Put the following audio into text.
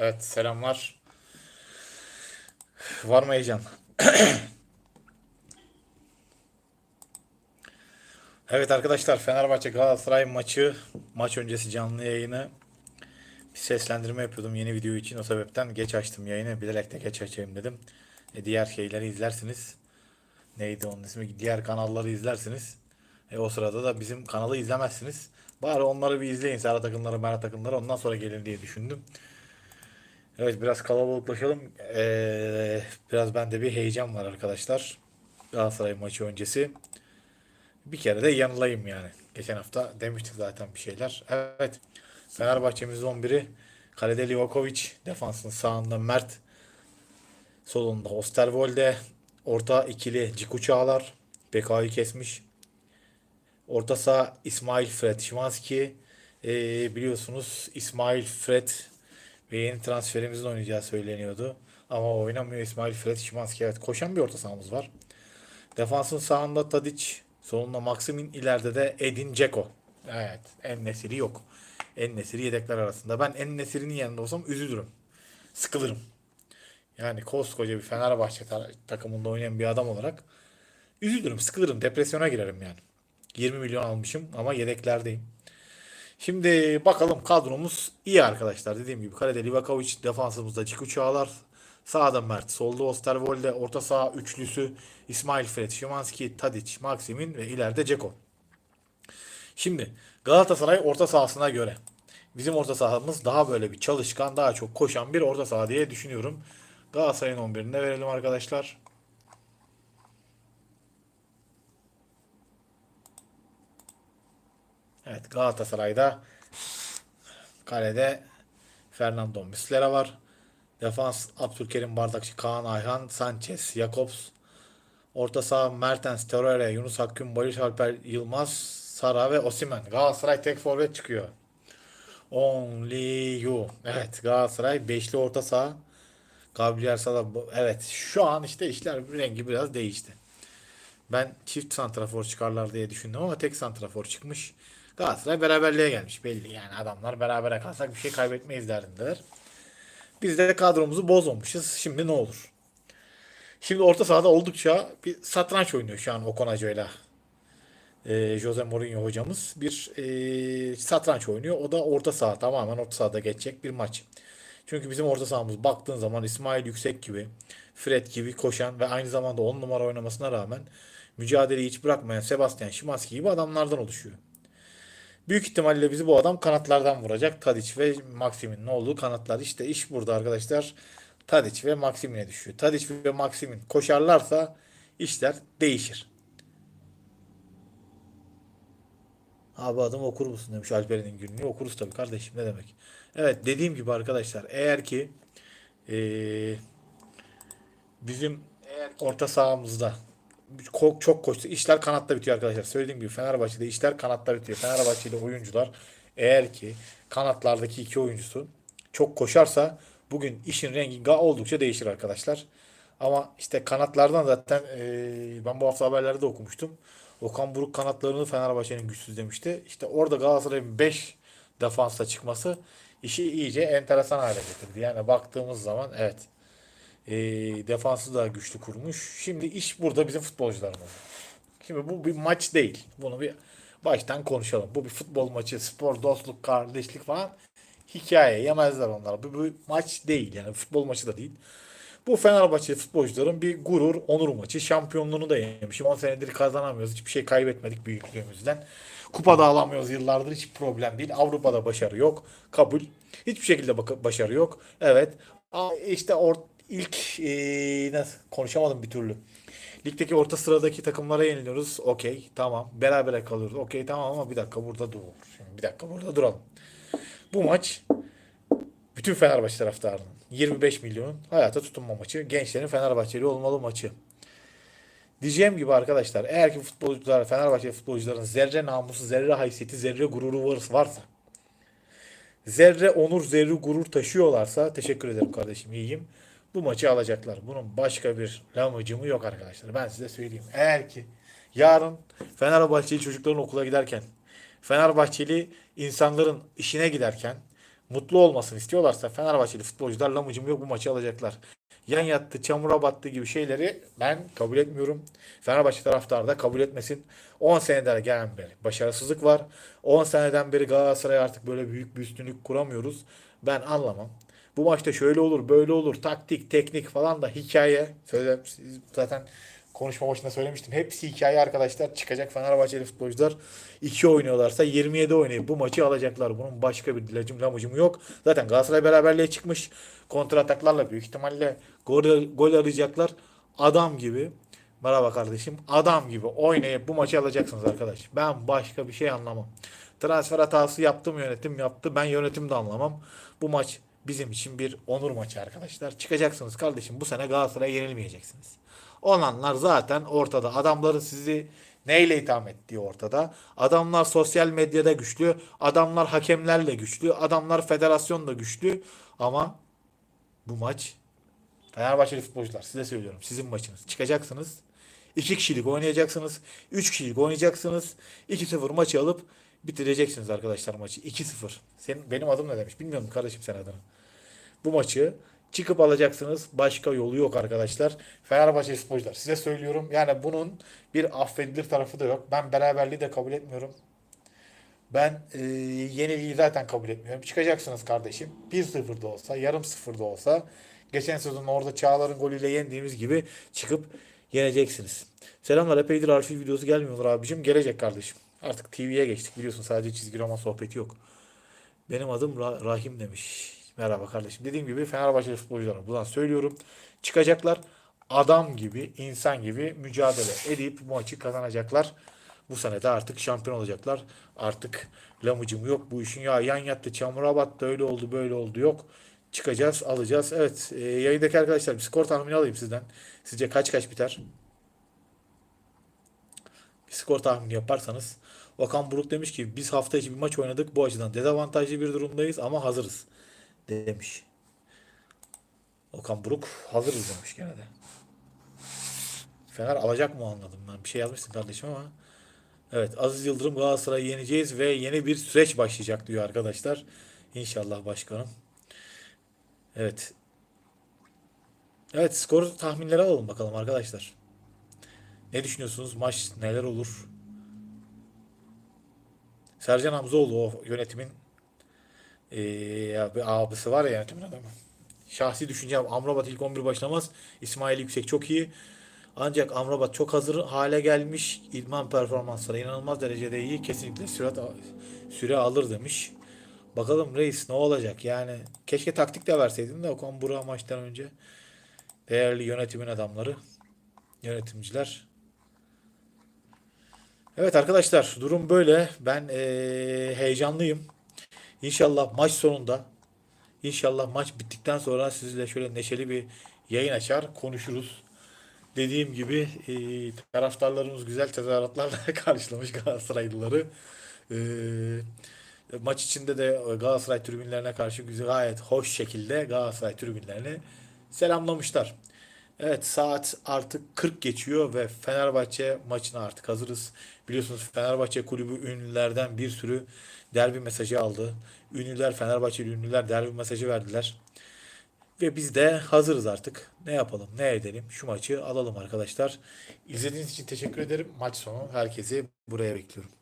Evet selamlar. Var mı heyecan? Evet arkadaşlar Fenerbahçe Galatasaray maçı maç öncesi canlı yayını bir seslendirme yapıyordum yeni video için o sebepten geç açtım yayını bilerek de geç açayım dedim. E, diğer şeyleri izlersiniz. Neydi onun ismi? Diğer kanalları izlersiniz. E, o sırada da bizim kanalı izlemezsiniz. Bari onları bir izleyin. Serhat takımları, Merhat takımları ondan sonra gelin diye düşündüm. Evet biraz kalabalıklaşalım. Ee, biraz bende bir heyecan var arkadaşlar. Galatasaray maçı öncesi. Bir kere de yanılayım yani. Geçen hafta demiştik zaten bir şeyler. Evet. Fenerbahçe'mizin 11'i Kalede Livakovic, defansın sağında Mert, solunda Osterwolde, orta ikili Ciku Çağlar, BK'yı kesmiş. Orta saha İsmail Fred Şimanski. Ee, biliyorsunuz İsmail Fred ve yeni transferimizin oynayacağı söyleniyordu. Ama oynamıyor İsmail Fred Şimanski. Evet koşan bir orta sahamız var. Defansın sağında Tadic. Solunda Maximin. ileride de Edin Dzeko. Evet. En nesiri yok. En nesiri yedekler arasında. Ben en nesirinin yanında olsam üzülürüm. Sıkılırım. Yani koskoca bir Fenerbahçe ta- takımında oynayan bir adam olarak üzülürüm, sıkılırım, depresyona girerim yani. 20 milyon almışım ama yedeklerdeyim. Şimdi bakalım kadromuz iyi arkadaşlar. Dediğim gibi kalede Livakovic, defansımızda Ciku Çağlar, sağda Mert, solda Osterwolde, orta saha üçlüsü İsmail Fred, Şimanski, Tadic, Maksimin ve ileride Ceko. Şimdi Galatasaray orta sahasına göre bizim orta sahamız daha böyle bir çalışkan, daha çok koşan bir orta saha diye düşünüyorum. Galatasaray'ın 11'ine verelim arkadaşlar. Evet Galatasaray'da kalede Fernando Muslera var. Defans Abdülkerim Bardakçı, Kaan Ayhan, Sanchez, Jakobs. Orta saha Mertens, Torreira, Yunus Akgün, Barış Alper Yılmaz, Sara ve Osimhen. Galatasaray tek forvet çıkıyor. Only you. Evet Galatasaray beşli orta saha. Gabriel Sala. Evet şu an işte işler rengi biraz değişti. Ben çift santrafor çıkarlar diye düşündüm ama tek santrafor çıkmış. Galatasaray beraberliğe gelmiş belli. Yani adamlar berabere kalsak bir şey kaybetmeyiz derdindeler. Biz de kadromuzu bozmamışız. Şimdi ne olur? Şimdi orta sahada oldukça bir satranç oynuyor şu an Okan Hoca'yla. Ee, Jose Mourinho hocamız bir e, satranç oynuyor. O da orta saha tamamen orta sahada geçecek bir maç. Çünkü bizim orta sahamız baktığın zaman İsmail Yüksek gibi, Fred gibi koşan ve aynı zamanda 10 numara oynamasına rağmen mücadeleyi hiç bırakmayan Sebastian Szymanski gibi adamlardan oluşuyor. Büyük ihtimalle bizi bu adam kanatlardan vuracak. Tadic ve Maxim'in ne olduğu kanatlar. İşte iş burada arkadaşlar. Tadic ve Maxim'ine düşüyor. Tadic ve Maxim'in koşarlarsa işler değişir. Abi adam okur musun demiş Alper'in günlüğü. Okuruz tabii kardeşim ne demek. Evet dediğim gibi arkadaşlar eğer ki eee, bizim orta sahamızda çok, çok koştu. İşler kanatta bitiyor arkadaşlar. Söylediğim gibi Fenerbahçe'de işler kanatta bitiyor. Fenerbahçe'de oyuncular eğer ki kanatlardaki iki oyuncusu çok koşarsa bugün işin rengi oldukça değişir arkadaşlar. Ama işte kanatlardan zaten eee, ben bu hafta haberlerde de okumuştum. Okan Buruk kanatlarını Fenerbahçe'nin güçsüz demişti. İşte orada Galatasaray'ın 5 defansa çıkması işi iyice enteresan hale getirdi. Yani baktığımız zaman evet e, defansı da güçlü kurmuş. Şimdi iş burada bizim futbolcularımız. Şimdi bu bir maç değil. Bunu bir baştan konuşalım. Bu bir futbol maçı, spor, dostluk, kardeşlik falan hikaye. Yemezler onlar. Bu bir maç değil. Yani futbol maçı da değil. Bu Fenerbahçe futbolcuların bir gurur, onur maçı. Şampiyonluğunu da yemişim. 10 senedir kazanamıyoruz. Hiçbir şey kaybetmedik büyüklüğümüzden. Kupada alamıyoruz yıllardır. Hiç problem değil. Avrupa'da başarı yok. Kabul. Hiçbir şekilde başarı yok. Evet. İşte or ilk ee, nasıl konuşamadım bir türlü. Ligdeki orta sıradaki takımlara yeniliyoruz. Okey tamam. Berabere kalıyoruz. Okey tamam ama bir dakika burada dur. Şimdi bir dakika burada duralım. Bu maç bütün Fenerbahçe taraftarının 25 milyonun hayata tutunma maçı. Gençlerin Fenerbahçeli olmalı maçı. Diyeceğim gibi arkadaşlar eğer ki futbolcular Fenerbahçe futbolcuların zerre namusu, zerre haysiyeti, zerre gururu var- varsa zerre onur, zerre gurur taşıyorlarsa teşekkür ederim kardeşim iyiyim. Bu maçı alacaklar. Bunun başka bir lamıcımı yok arkadaşlar. Ben size söyleyeyim. Eğer ki yarın Fenerbahçeli çocukların okula giderken Fenerbahçeli insanların işine giderken mutlu olmasını istiyorlarsa Fenerbahçeli futbolcular lamıcım yok bu maçı alacaklar. Yan yattı, çamura battı gibi şeyleri ben kabul etmiyorum. Fenerbahçe taraftarı da kabul etmesin. 10 seneden gelen beri başarısızlık var. 10 seneden beri Galatasaray artık böyle büyük bir üstünlük kuramıyoruz. Ben anlamam. Bu maçta şöyle olur, böyle olur, taktik, teknik falan da hikaye. Söyle, zaten konuşma başında söylemiştim. Hepsi hikaye arkadaşlar. Çıkacak Fenerbahçeli futbolcular 2 oynuyorlarsa 27 oynayıp bu maçı alacaklar. Bunun başka bir lacım lamıcım yok. Zaten Galatasaray beraberliğe çıkmış. Kontra ataklarla büyük ihtimalle gol, gol arayacaklar. Adam gibi. Merhaba kardeşim. Adam gibi oynayıp bu maçı alacaksınız arkadaş. Ben başka bir şey anlamam. Transfer hatası yaptım yönetim yaptı. Ben yönetim de anlamam. Bu maç bizim için bir onur maçı arkadaşlar. Çıkacaksınız kardeşim. Bu sene Galatasaray'a yenilmeyeceksiniz. Olanlar zaten ortada. Adamların sizi neyle itham ettiği ortada. Adamlar sosyal medyada güçlü. Adamlar hakemlerle güçlü. Adamlar federasyonla güçlü. Ama bu maç Fenerbahçeli futbolcular size söylüyorum. Sizin maçınız. Çıkacaksınız. 2 kişilik oynayacaksınız. 3 kişilik oynayacaksınız. 2-0 maçı alıp bitireceksiniz arkadaşlar maçı. 2-0. Senin benim adım ne demiş? Bilmiyorum kardeşim sen adını. Bu maçı çıkıp alacaksınız. Başka yolu yok arkadaşlar. Fenerbahçe sporcular size söylüyorum. Yani bunun bir affedilir tarafı da yok. Ben beraberliği de kabul etmiyorum. Ben e, yeniliği zaten kabul etmiyorum. Çıkacaksınız kardeşim. 1-0 da olsa, yarım 0 da olsa geçen sezon orada Çağlar'ın golüyle yendiğimiz gibi çıkıp yeneceksiniz. Selamlar. Epeydir Arfi videosu gelmiyorlar abicim. Gelecek kardeşim. Artık TV'ye geçtik biliyorsun. Sadece çizgi roman sohbeti yok. Benim adım Ra- Rahim demiş. Merhaba kardeşim. Dediğim gibi Fenerbahçe futbolcularına buradan söylüyorum. Çıkacaklar. Adam gibi, insan gibi mücadele edip bu maçı kazanacaklar. Bu sene de artık şampiyon olacaklar. Artık lamıcım yok bu işin. Ya yan yattı, çamura battı, öyle oldu, böyle oldu yok. Çıkacağız, alacağız. Evet, e, yayındaki arkadaşlar bir skor tahmini alayım sizden. Sizce kaç kaç biter? Bir skor tahmini yaparsanız. Okan Buruk demiş ki biz hafta içi bir maç oynadık. Bu açıdan dezavantajlı bir durumdayız ama hazırız demiş. Okan Buruk hazırız demiş gene de. Fener alacak mı anladım ben. Bir şey yazmışsın kardeşim ama. Evet Aziz Yıldırım Galatasaray'ı yeneceğiz ve yeni bir süreç başlayacak diyor arkadaşlar. İnşallah başkanım. Evet. Evet skor tahminleri alalım bakalım arkadaşlar. Ne düşünüyorsunuz? Maç neler olur? Sercan Hamzoğlu o yönetimin eee, bir abisi var ya yönetimin adamı. Şahsi düşüncem Amrabat ilk 11 başlamaz. İsmail Yüksek çok iyi. Ancak Amrabat çok hazır hale gelmiş. İdman performansları inanılmaz derecede iyi. Kesinlikle süre, süre alır demiş. Bakalım reis ne olacak? Yani keşke taktik de verseydin de Okan Burak'a maçtan önce. Değerli yönetimin adamları, yönetimciler. Evet arkadaşlar durum böyle. Ben eee, heyecanlıyım. İnşallah maç sonunda İnşallah maç bittikten sonra sizle şöyle neşeli bir yayın açar, konuşuruz. Dediğim gibi e, taraftarlarımız güzel tezahüratlarla karşılamış Galatasaraylıları. E, maç içinde de Galatasaray tribünlerine karşı güzel gayet hoş şekilde Galatasaray tribünlerini selamlamışlar. Evet saat artık 40 geçiyor ve Fenerbahçe maçına artık hazırız. Biliyorsunuz Fenerbahçe kulübü ünlülerden bir sürü derbi mesajı aldı. Ünlüler Fenerbahçeli ünlüler derbi mesajı verdiler. Ve biz de hazırız artık. Ne yapalım, ne edelim? Şu maçı alalım arkadaşlar. İzlediğiniz için teşekkür ederim. Maç sonu herkesi buraya bekliyorum.